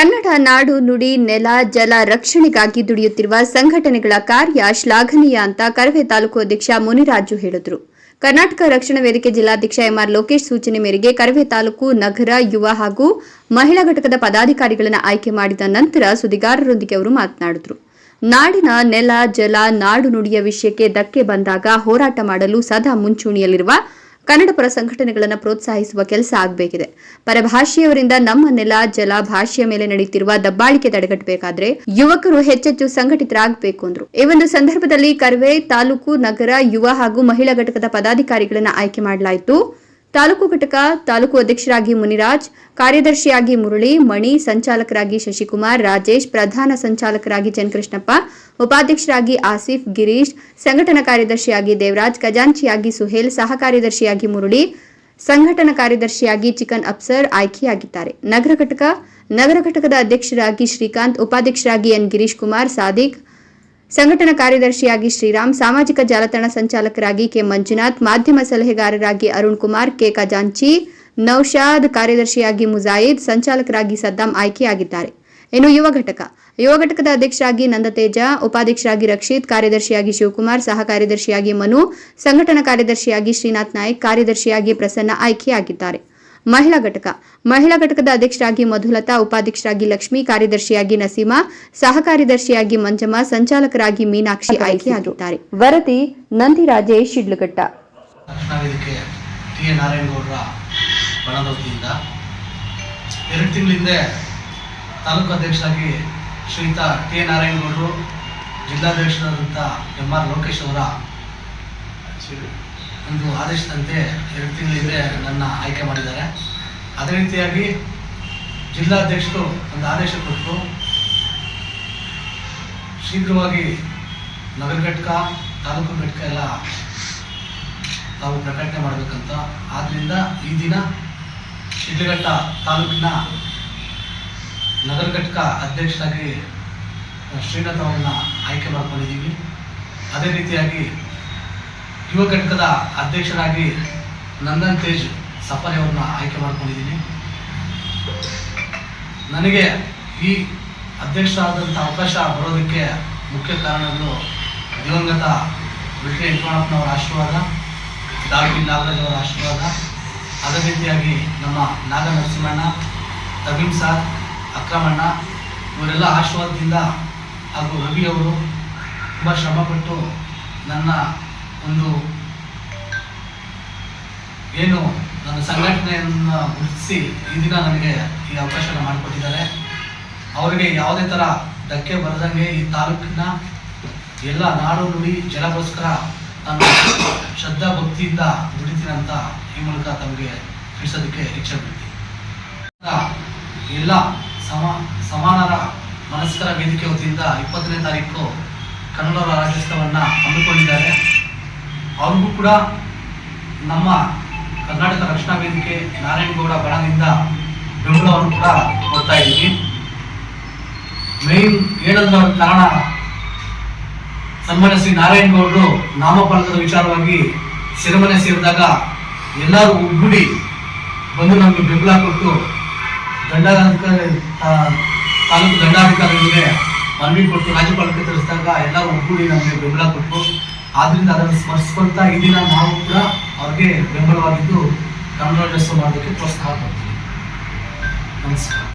ಕನ್ನಡ ನಾಡು ನುಡಿ, ನೆಲ, ಜಲ ರಕ್ಷಣೆಗಾಗಿ ದುಡಿಯುತ್ತಿರುವ ಸಂಘಟನೆಗಳ ಕಾರ್ಯ ಶ್ಲಾಘನೀಯ ಅಂತ ಕರವೇ ತಾಲೂಕು ಅಧ್ಯಕ್ಷ ಮುನಿರಾಜು ಹೇಳಿದರು. ಕರ್ನಾಟಕ ರಕ್ಷಣಾ ವೇದಿಕೆ ಜಿಲ್ಲಾಧ್ಯಕ್ಷ ಎಂಆರ್ ಲೋಕೇಶ್ ಸೂಚನೆ ಮೇರೆಗೆ ಕರವೇ ತಾಲೂಕು ನಗರ, ಯುವ ಹಾಗೂ ಮಹಿಳಾ ಘಟಕದ ಪದಾಧಿಕಾರಿಗಳನ್ನು ಆಯ್ಕೆ ಮಾಡಿದ ನಂತರ ಸುದ್ದಿಗಾರರೊಂದಿಗೆ ಅವರು ಮಾತನಾಡಿದರು. ನಾಡಿನ ನೆಲ, ಜಲ, ನಾಡು ನುಡಿಯ ವಿಷಯಕ್ಕೆ ಧಕ್ಕೆ ಬಂದಾಗ ಹೋರಾಟ ಮಾಡಲು ಸದಾ ಮುಂಚೂಣಿಯಲ್ಲಿರುವ ಕನ್ನಡ ಪರ ಸಂಘಟನೆಗಳನ್ನು ಪ್ರೋತ್ಸಾಹಿಸುವ ಕೆಲಸ ಆಗಬೇಕಿದೆ. ಪರಭಾಷೆಯವರಿಂದ ನಮ್ಮ ನೆಲ, ಜಲ, ಭಾಷೆಯ ಮೇಲೆ ನಡೆಯುತ್ತಿರುವ ದಬ್ಬಾಳಿಕೆ ತಡೆಗಟ್ಟಬೇಕಾದ್ರೆ ಯುವಕರು ಹೆಚ್ಚೆಚ್ಚು ಸಂಘಟಿತರಾಗಬೇಕು ಅಂದ್ರು. ಈ ಒಂದು ಸಂದರ್ಭದಲ್ಲಿ ಕರ್ವೆ ತಾಲೂಕು, ನಗರ, ಯುವ ಹಾಗೂ ಮಹಿಳಾ ಘಟಕದ ಪದಾಧಿಕಾರಿಗಳನ್ನು ಆಯ್ಕೆ ಮಾಡಲಾಯಿತು. ತಾಲೂಕು ಘಟಕ ತಾಲೂಕು ಅಧ್ಯಕ್ಷರಾಗಿ ಮುನಿರಾಜ್, ಕಾರ್ಯದರ್ಶಿಯಾಗಿ ಮುರಳಿ, ಮಣಿ ಸಂಚಾಲಕರಾಗಿ ಶಶಿಕುಮಾರ್, ರಾಜೇಶ್, ಪ್ರಧಾನ ಸಂಚಾಲಕರಾಗಿ ಜನಕೃಷ್ಣಪ್ಪ ಉಪಾಧ್ಯಕ್ಷರಾಗಿ ಆಸಿಫ್, ಗಿರೀಶ್, ಸಂಘಟನಾ ಕಾರ್ಯದರ್ಶಿಯಾಗಿ ದೇವರಾಜ್, ಖಜಾಂಚಿಯಾಗಿ ಸುಹೇಲ್, ಸಹ ಕಾರ್ಯದರ್ಶಿಯಾಗಿ ಮುರಳಿ, ಸಂಘಟನಾ ಕಾರ್ಯದರ್ಶಿಯಾಗಿ ಚಿಕನ್ ಅಪ್ಸರ್ ಆಯ್ಕೆಯಾಗಿದ್ದಾರೆ. ನಗರ ಘಟಕ, ನಗರ ಘಟಕದ ಅಧ್ಯಕ್ಷರಾಗಿ ಶ್ರೀಕಾಂತ್, ಉಪಾಧ್ಯಕ್ಷರಾಗಿ ಎನ್ ಗಿರೀಶ್ ಕುಮಾರ್, ಸಾದಿಕ್ ಸಂಘಟನಾ ಕಾರ್ಯದರ್ಶಿಯಾಗಿ ಶ್ರೀರಾಮ್, ಸಾಮಾಜಿಕ ಜಾಲತಾಣ ಸಂಚಾಲಕರಾಗಿ ಕೆ. ಮಂಜುನಾಥ್, ಮಾಧ್ಯಮ ಸಲಹೆಗಾರರಾಗಿ ಅರುಣ್ ಕುಮಾರ್, ಕೆ. ಖಜಾಂಚಿ, ನೌಶಾದ್ ಕಾರ್ಯದರ್ಶಿಯಾಗಿ ಮುಜಾಯಿದ್ ಸಂಚಾಲಕರಾಗಿ ಸದ್ದಾಂ ಆಯ್ಕೆಯಾಗಿದ್ದಾರೆ. ಇನ್ನು ಯುವ ಘಟಕ. ಯುವ ಘಟಕದ ಅಧ್ಯಕ್ಷರಾಗಿ ನಂದತೇಜ, ಉಪಾಧ್ಯಕ್ಷರಾಗಿ ರಕ್ಷಿತ್, ಕಾರ್ಯದರ್ಶಿಯಾಗಿ ಶಿವಕುಮಾರ್, ಸಹ ಕಾರ್ಯದರ್ಶಿಯಾಗಿ ಮನು, ಸಂಘಟನಾ ಕಾರ್ಯದರ್ಶಿಯಾಗಿ ಶ್ರೀನಾಥ್ ನಾಯಕ್, ಕಾರ್ಯದರ್ಶಿಯಾಗಿ ಪ್ರಸನ್ನ ಆಯ್ಕೆಯಾಗಿದ್ದಾರೆ. ಮಹಿಳಾ ಘಟಕ. ಮಹಿಳಾ ಘಟಕದ ಅಧ್ಯಕ್ಷರಾಗಿ ಮಧುಲತಾ ಉಪಾಧ್ಯಕ್ಷರಾಗಿ ಲಕ್ಷ್ಮಿ ಕಾರ್ಯದರ್ಶಿಯಾಗಿ ನಸೀಮಾ ಸಹ ಕಾರ್ಯದರ್ಶಿಯಾಗಿ ಮಂಜಮ್ಮ ಸಂಚಾಲಕರಾಗಿ ಮೀನಾಕ್ಷಿ ಆಯ್ಕೆಯಾಗಿದ್ದಾರೆ ವರದಿ ನಂದಿ ರಾಜೇಶ್ ಶಿಡ್ಲಘಟ್ಟ. ಎರಡು ತಿಂಗಳ ಹಿಂದೆ ತಾಲೂಕು ಅಧ್ಯಕ್ಷರಾಗಿ ಶ್ರೀಯುತ ಟಿ. ಎ. ನಾರಾಯಣಗೌಡರು ಜಿಲ್ಲಾಧ್ಯಕ್ಷರಾದಂಥ ಎಂ. ಆರ್. ಲೋಕೇಶ್ ಅವರ ಒಂದು ಆದೇಶದಂತೆ ಎರಡು ತಿಂಗಳಿಂದ ನನ್ನ ಆಯ್ಕೆ ಮಾಡಿದ್ದಾರೆ. ಅದೇ ರೀತಿಯಾಗಿ ಜಿಲ್ಲಾಧ್ಯಕ್ಷರು ಒಂದು ಆದೇಶ ಕೊಟ್ಟರು. ಶೀಘ್ರವಾಗಿ ನಗರ ಘಟಕ, ತಾಲೂಕು ಘಟಕ ಎಲ್ಲ ತಾವು ಪ್ರಕಟಣೆ ಮಾಡಬೇಕಂತ. ಆದ್ದರಿಂದ ಈ ದಿನ ಶಿಡ್ಲಘಟ್ಟ ತಾಲೂಕಿನ ನಗರ ಘಟಕ ಅಧ್ಯಕ್ಷರಾಗಿ ಶ್ರೀನಾಥ್ ಅವರನ್ನ ಆಯ್ಕೆ ಮಾಡ್ಕೊಂಡಿದ್ದೀವಿ. ಅದೇ ರೀತಿಯಾಗಿ ಯುವ ಘಟಕದ ಅಧ್ಯಕ್ಷರಾಗಿ ನಂದನ್ ತೇಜ್ ಸಫಾರಿ ಅವ್ರನ್ನ ಆಯ್ಕೆ ಮಾಡ್ಕೊಂಡಿದ್ದೀನಿ. ನನಗೆ ಈ ಅಧ್ಯಕ್ಷರಾದಂಥ ಅವಕಾಶ ಬರೋದಕ್ಕೆ ಮುಖ್ಯ ಕಾರಣಗಳು ದಿವಂಗತ ಬಿಟ್ರೆ ಯಜಮಾನಪ್ಪನವರ ಆಶೀರ್ವಾದ ನಾಗರಾಜ್ ಅವರ ಆಶೀರ್ವಾದ. ಅದೇ ರೀತಿಯಾಗಿ ನಮ್ಮ ನಾಗ ನರಸಿಂಹಣ್ಣ ತಬೀಂ ಸಾರ್, ಅಕ್ರಮಣ್ಣ, ಇವರೆಲ್ಲ ಆಶೀರ್ವಾದದಿಂದ ಹಾಗೂ ರವಿಯವರು ತುಂಬ ಶ್ರಮಪಟ್ಟು ನನ್ನ ಒಂದು ಏನು ನನ್ನ ಸಂಘಟನೆಯನ್ನು ಗುರುತಿಸಿ ಈ ದಿನ ನನಗೆ ಈ ಅವಕಾಶನ ಮಾಡಿಕೊಟ್ಟಿದ್ದಾರೆ. ಅವರಿಗೆ ಯಾವುದೇ ಥರ ಧಕ್ಕೆ ಬರದಂಗೆ ಈ ತಾಲೂಕಿನ ಎಲ್ಲ ನಾಡು ನುಡಿ ಜನಗೋಸ್ಕರ ನಾನು ಶ್ರದ್ಧಾ ಭಕ್ತಿಯಿಂದ ದುಡಿತೀನಿ ಅಂತ ಈ ಮೂಲಕ ತಮಗೆ ತಿಳಿಸೋದಕ್ಕೆ ಇಚ್ಛೆ ಬಿಡ್ತೀನಿ ಎಲ್ಲ ಸಮ ಸಮಾನರ ಮನಸ್ಕರ ವೇದಿಕೆ ವತಿಯಿಂದ ಇಪ್ಪತ್ತನೇ ತಾರೀಕು ಕನ್ನಡ ರಾಜ್ಯೋತ್ಸವವನ್ನು ಹಮ್ಮಿಕೊಂಡಿದ್ದಾರೆ. ಅವ್ರಿಗೂ ಕೂಡ ನಮ್ಮ ಕರ್ನಾಟಕ ರಕ್ಷಣಾ ವೇದಿಕೆ ನಾರಾಯಣಗೌಡ ಬಣದಿಂದ ಬೆಂಬಲವನ್ನು ಕೂಡ ಕೊಡ್ತಾ ಇದ್ದೀವಿ. ಮೇನ್ ಏನಂದ್ರೆ ಅವ್ರ ಕಾರಣ ಸನ್ಮಾನ್ಯ ಶ್ರೀ ನಾರಾಯಣಗೌಡರು ನಾಮಫಲಕದ ವಿಚಾರವಾಗಿ ಸೆರೆಮನೆ ಸೇರಿದಾಗ ಎಲ್ಲರೂ ಒಗ್ಗೂಡಿ ಬಂದು ನಮಗೆ ಬೆಂಬಲ ಕೊಟ್ಟು ದಂಡಾಧಿಕಾರಿ ತಾಲೂಕು ದಂಡಾಧಿಕಾರಿಗಳಿಗೆ ಮನವಿ ಕೊಟ್ಟು ರಾಜ್ಯಪಾಲಕ್ಕೆ ತಿಳಿಸಿದಾಗ ಎಲ್ಲರೂ ಒಗ್ಗೂಡಿ ನಮಗೆ ಬೆಂಬಲ ಕೊಟ್ಟರು ಆದ್ರಿಂದ ಅದನ್ನು ಸ್ಮರಿಸ್ಕೊಳ್ತಾ ಈ ದಿನ ನಾವು ಕೂಡ ಅವ್ರಿಗೆ ಬೆಂಬಲವಾಗಿದ್ದು ಕನ್ನಡ ಮಾಡೋದಕ್ಕೆ ಪ್ರೋತ್ಸಾಹ ಕೊಡ್ತೀವಿ. ನಮಸ್ಕಾರ.